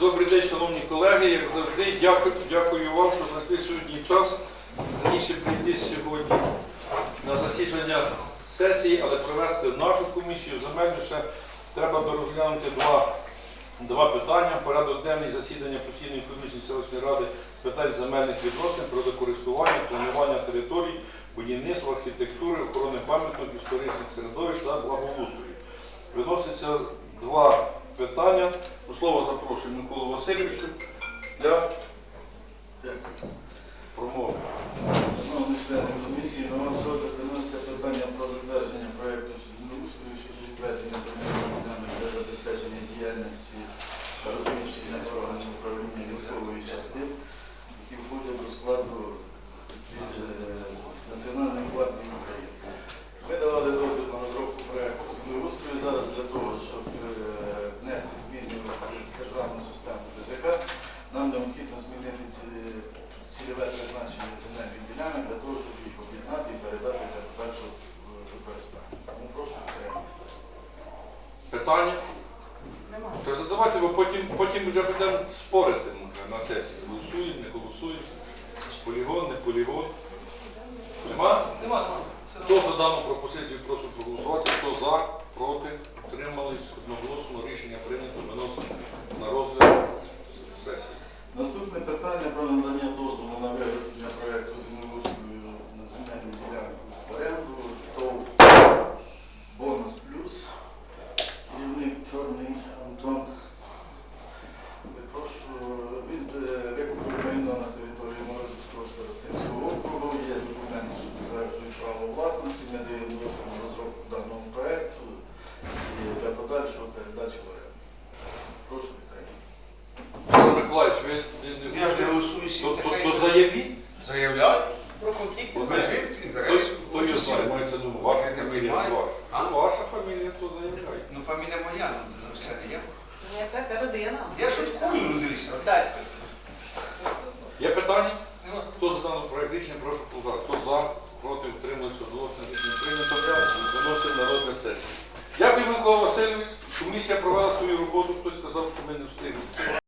Добрий день, шановні колеги. Як завжди, дякую, дякую вам, що знайшли сьогодні час раніше прийти сьогодні на засідання сесії, але провести нашу комісію земельну ще треба би розглянути два, два питання. Порядок денний засідання постійної комісії селищної ради питань земельних відносин, природокористування, планування територій, будівництва, архітектури, охорони пам'яток, історичних середовищ та благоустрою. Виноситься два питання. До слова запрошую Миколу Васильовичу для промови. Шановні члени комісії, на вас сьогодні виноситься питання про затвердження проєкту землеустрою щодо відведення земельних цільове призначення земельних ділянок для того, щоб їх об'єднати і передати для подальшого е, використання. Тому прошу підтримати. Питання? То задавайте, бо потім, потім вже будемо спорити може, на сесії. Голосують, не голосують. Полігон, не полігон. Нема? Нема, нема. Хто за дану пропозицію прошу проголосувати? Хто за, власності. Ми даємо дозвіл на розробку даного проєкту і для подальшого передачі в. Прошу підтримати. Пане Миколаївич, ви не- не- Я ж не голосую то, всі то, таке. то заявіть. Заявляю. Про конфлікт. От Конфлікт Хтось, інтересів. що мається ваша Я не фамілія, приймаю. ваша. А? Ну, ваша фамілія, то заявляйте. Ну, фамілія моя, ну все не я. Яка це родина? Я шуткую, ну дивися. Так. Є питання? Хто за дану проект рішення, прошу голосувати. Хто за, проти, утримується, одноголосно рішення прийнято. Виносить на розгляд сесії. Дякую, Микола Васильович. Комісія провела свою роботу. Хтось сказав, що ми не встигли.